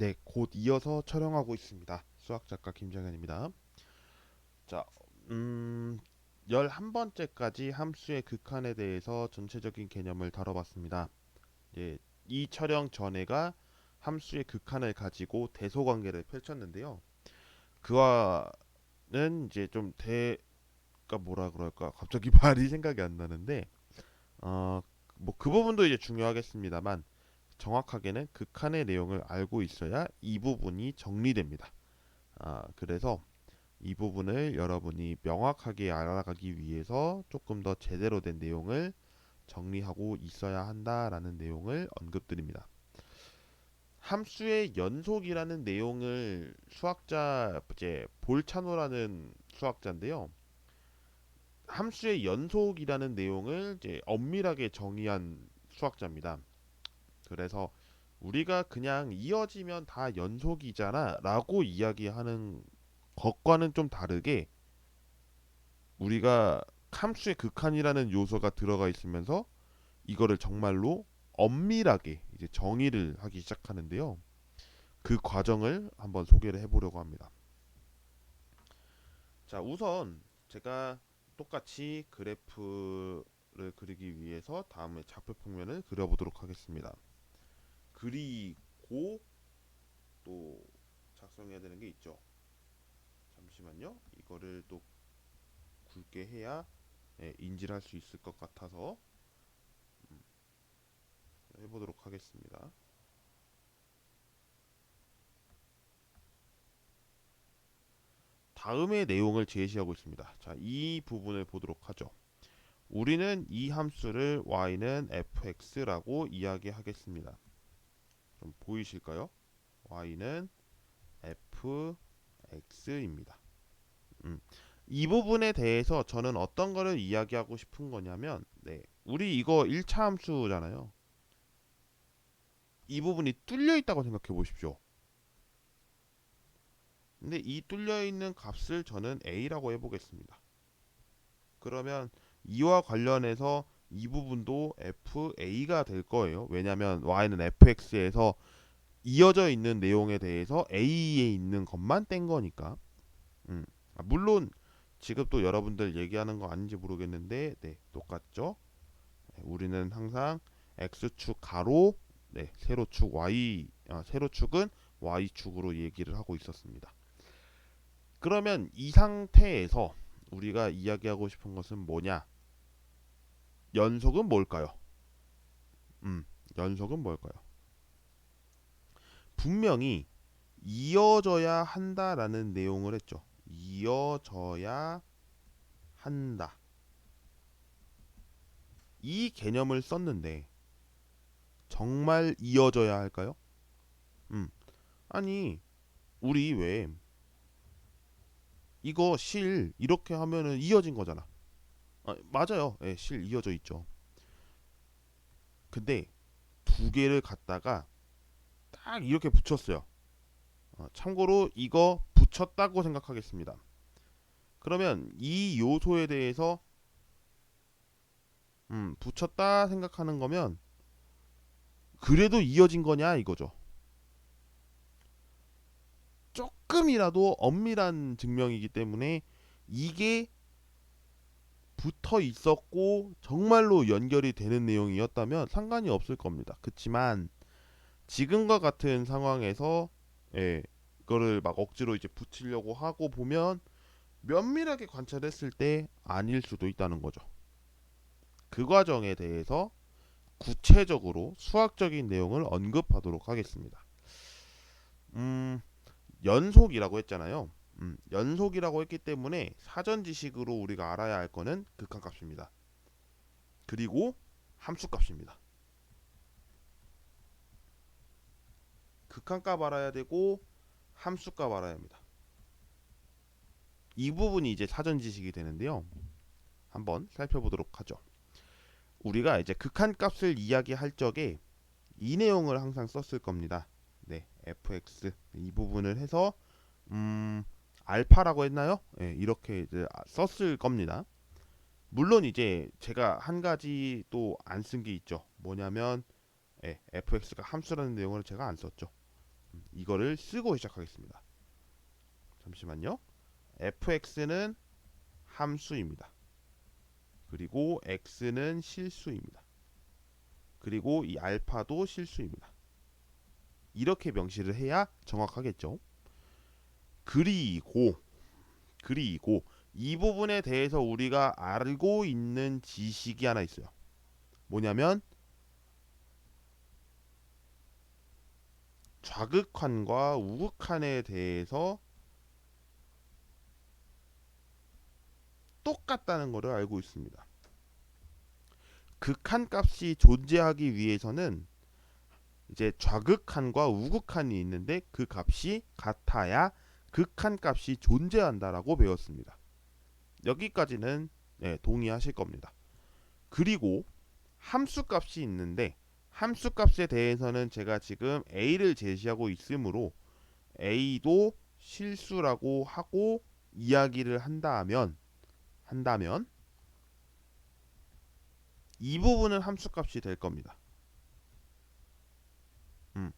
네, 곧 이어서 촬영하고 있습니다. 수학 작가 김정현입니다. 자, 음, 11번째까지 함수의 극한에 대해서 전체적인 개념을 다뤄봤습니다. 예, 이 촬영 전에가 함수의 극한을 가지고 대소 관계를 펼쳤는데요. 그와는 이제 좀 대 가 뭐라 그럴까? 갑자기 말이 생각이 안 나는데 어, 뭐 그 부분도 이제 중요하겠습니다만 정확하게는 극한의 내용을 알고 있어야 이 부분이 정리됩니다. 아, 그래서 이 부분을 여러분이 명확하게 알아가기 위해서 조금 더 제대로 된 내용을 정리하고 있어야 한다라는 내용을 언급드립니다. 함수의 연속이라는 내용을 수학자 이제 볼차노라는 수학자인데요. 함수의 연속이라는 내용을 이제 엄밀하게 정의한 수학자입니다. 그래서 우리가 그냥 이어지면 다 연속이잖아 라고 이야기하는 것과는 좀 다르게 우리가 함수의 극한이라는 요소가 들어가 있으면서 이거를 정말로 엄밀하게 이제 정의를 하기 시작하는데요. 그 과정을 한번 소개를 해보려고 합니다. 자, 우선 제가 똑같이 그래프를 그리기 위해서 다음에 좌표 평면을 그려보도록 하겠습니다. 그리고 또 작성해야 되는 게 있죠. 잠시만요. 이거를 또 굵게 해야 예, 인지를 할 수 있을 것 같아서 음, 해보도록 하겠습니다. 다음의 내용을 제시하고 있습니다. 자, 이 부분을 보도록 하죠. 우리는 이 함수를 y는 fx라고 이야기하겠습니다. 좀 보이실까요? y는 fx입니다. 음. 이 부분에 대해서 저는 어떤 거를 이야기하고 싶은 거냐면 네. 우리 이거 1차 함수잖아요. 이 부분이 뚫려 있다고 생각해 보십시오. 근데 이 뚫려 있는 값을 저는 a라고 해 보겠습니다. 그러면 이와 관련해서 이 부분도 FA가 될 거예요. 왜냐하면 Y는 FX에서 이어져 있는 내용에 대해서 A에 있는 것만 뗀 거니까. 음. 아, 물론 지금 또 여러분들 얘기하는 거 아닌지 모르겠는데, 네 똑같죠. 네, 우리는 항상 X축 가로, 네 세로축 Y, 아, 세로축은 Y축으로 얘기를 하고 있었습니다. 그러면 이 상태에서 우리가 이야기하고 싶은 것은 뭐냐? 연속은 뭘까요? 음, 연속은 뭘까요? 분명히 이어져야 한다라는 내용을 했죠. 이어져야 한다. 이 개념을 썼는데 정말 이어져야 할까요? 음. 아니, 우리 왜 이거 실 이렇게 하면은 이어진 거잖아. 아, 맞아요. 예, 실 이어져 있죠. 근데 두 개를 갖다가 딱 이렇게 붙였어요. 어, 참고로 이거 붙였다고 생각하겠습니다. 그러면 이 요소에 대해서 음, 붙였다 생각하는 거면 그래도 이어진 거냐 이거죠. 조금이라도 엄밀한 증명이기 때문에 이게 붙어 있었고 정말로 연결이 되는 내용이었다면 상관이 없을 겁니다. 그렇지만 지금과 같은 상황에서 예, 그거를 막 억지로 이제 붙이려고 하고 보면 면밀하게 관찰했을 때 아닐 수도 있다는 거죠. 그 과정에 대해서 구체적으로 수학적인 내용을 언급하도록 하겠습니다. 음, 연속이라고 했잖아요. 음, 연속이라고 했기 때문에 사전 지식으로 우리가 알아야 할 거는 극한값입니다. 그리고 함수값입니다. 극한값 알아야 되고 함수값 알아야 합니다. 이 부분이 이제 사전 지식이 되는데요. 한번 살펴보도록 하죠. 우리가 이제 극한값을 이야기할 적에 이 내용을 항상 썼을 겁니다. 네, fx 이 부분을 해서 음, 알파라고 했나요? 예, 이렇게 이제 썼을 겁니다. 물론 이제 제가 한 가지 또 안 쓴 게 있죠. 뭐냐면 예, fx가 함수라는 내용을 제가 안 썼죠. 음, 이거를 쓰고 시작하겠습니다. 잠시만요. fx는 함수입니다. 그리고 x는 실수입니다. 그리고 이 알파도 실수입니다. 이렇게 명시를 해야 정확하겠죠. 그리고 그리고 이 부분에 대해서 우리가 알고 있는 지식이 하나 있어요. 뭐냐면 좌극한과 우극한에 대해서 똑같다는 것을 알고 있습니다. 극한 값이 존재하기 위해서는 이제 좌극한과 우극한이 있는데 그 값이 같아야 극한 값이 존재한다라고 배웠습니다. 여기까지는 네, 동의하실 겁니다. 그리고 함수 값이 있는데 함수 값에 대해서는 제가 지금 a를 제시하고 있으므로 a도 실수라고 하고 이야기를 한다면 한다면 이 부분은 함수 값이 될 겁니다. 음.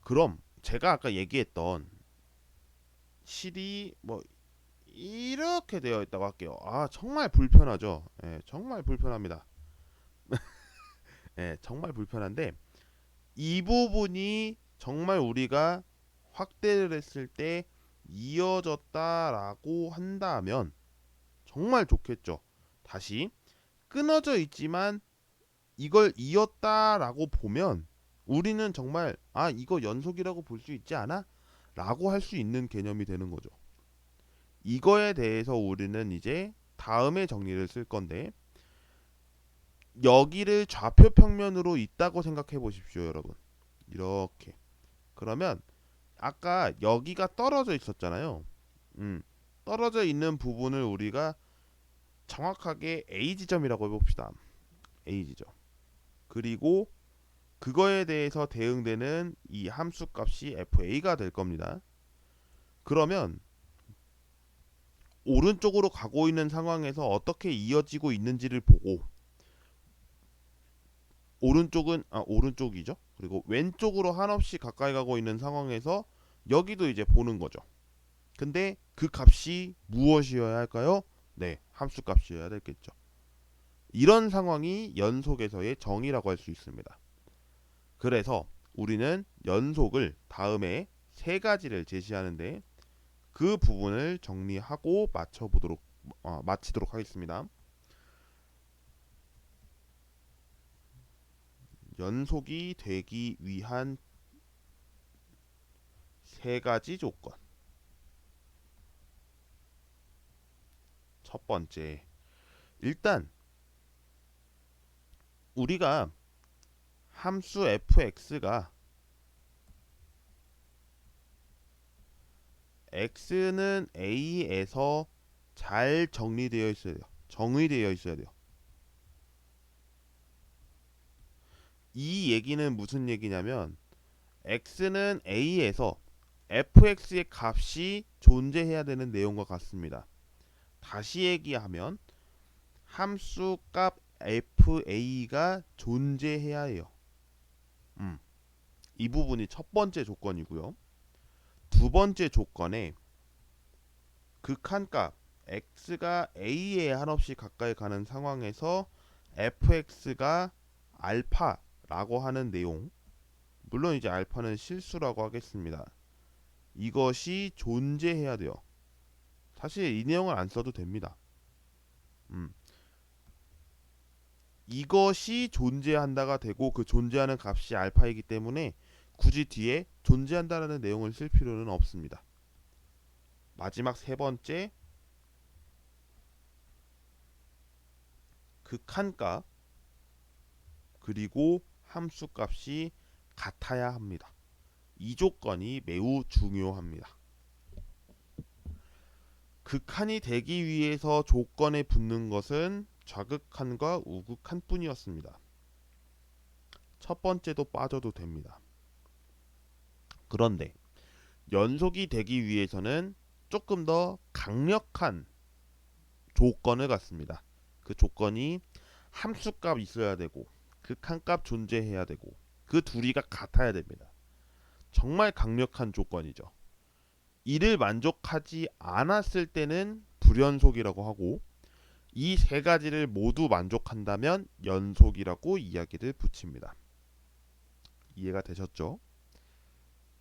그럼 제가 아까 얘기했던 실이 뭐 이렇게 되어 있다고 할게요. 아 정말 불편하죠. 예, 정말 불편합니다. 예, 정말 불편한데 이 부분이 정말 우리가 확대를 했을 때 이어졌다라고 한다면 정말 좋겠죠. 다시 끊어져 있지만 이걸 이었다라고 보면 우리는 정말 아 이거 연속이라고 볼 수 있지 않아? 라고 할 수 있는 개념이 되는 거죠. 이거에 대해서 우리는 이제 다음에 정리를 쓸 건데 여기를 좌표 평면으로 있다고 생각해 보십시오, 여러분. 이렇게. 그러면 아까 여기가 떨어져 있었잖아요. 음. 떨어져 있는 부분을 우리가 정확하게 A 지점이라고 해 봅시다. A 지점. 그리고 그거에 대해서 대응되는 이 함수 값이 FA가 될 겁니다. 그러면 오른쪽으로 가고 있는 상황에서 어떻게 이어지고 있는지를 보고 오른쪽은 아 오른쪽이죠. 그리고 왼쪽으로 한없이 가까이 가고 있는 상황에서 여기도 이제 보는 거죠. 근데 그 값이 무엇이어야 할까요? 네, 함수 값이어야 되겠죠. 이런 상황이 연속에서의 정의라고 할 수 있습니다. 그래서 우리는 연속을 다음에 세 가지를 제시하는데 그 부분을 정리하고 맞춰보도록 어, 마치도록 하겠습니다. 연속이 되기 위한 세 가지 조건. 첫 번째, 일단 우리가 함수 fx가 x는 a에서 잘 정리되어 있어야 돼요. 정의되어 있어야 돼요. 이 얘기는 무슨 얘기냐면 x는 a에서 fx의 값이 존재해야 되는 내용과 같습니다. 다시 얘기하면 함수 값 fa가 존재해야 해요. 음. 이 부분이 첫 번째 조건이고요. 두 번째 조건에 극한값 x가 a에 한없이 가까이 가는 상황에서 fx가 알파라고 하는 내용 물론 이제 알파는 실수라고 하겠습니다. 이것이 존재해야 돼요. 사실 이 내용을 안 써도 됩니다. 음. 이것이 존재한다가 되고 그 존재하는 값이 알파이기 때문에 굳이 뒤에 존재한다라는 내용을 쓸 필요는 없습니다. 마지막 세 번째 극한값 그리고 함수 값이 같아야 합니다. 이 조건이 매우 중요합니다. 극한이 되기 위해서 조건에 붙는 것은 좌극한과 우극한 뿐이었습니다. 첫 번째도 빠져도 됩니다. 그런데 연속이 되기 위해서는 조금 더 강력한 조건을 갖습니다. 그 조건이 함수값 있어야 되고 극한값 존재해야 되고 그 둘이가 같아야 됩니다. 정말 강력한 조건이죠. 이를 만족하지 않았을 때는 불연속이라고 하고 이 세 가지를 모두 만족한다면 연속이라고 이야기를 붙입니다. 이해가 되셨죠?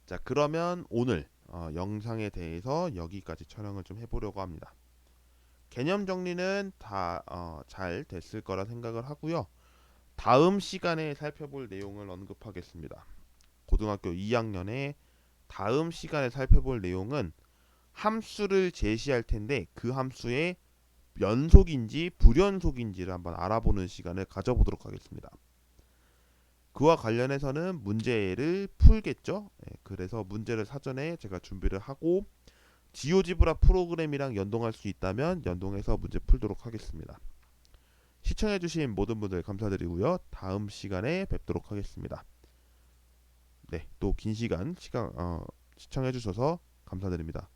자, 그러면 오늘 어, 영상에 대해서 여기까지 촬영을 좀 해보려고 합니다. 개념 정리는 다잘 됐을 거라 생각을 하고요. 다음 시간에 살펴볼 내용을 언급하겠습니다. 고등학교 2학년에 다음 시간에 살펴볼 내용은 함수를 제시할 텐데 그 함수의 연속인지 불연속인지를 한번 알아보는 시간을 가져보도록 하겠습니다. 그와 관련해서는 문제를 풀겠죠. 예, 그래서 문제를 사전에 제가 준비를 하고 지오지브라 프로그램이랑 연동할 수 있다면 연동해서 문제 풀도록 하겠습니다. 시청해주신 모든 분들 감사드리고요. 다음 시간에 뵙도록 하겠습니다. 네, 또 긴 시간 시간 어, 시청해주셔서 감사드립니다.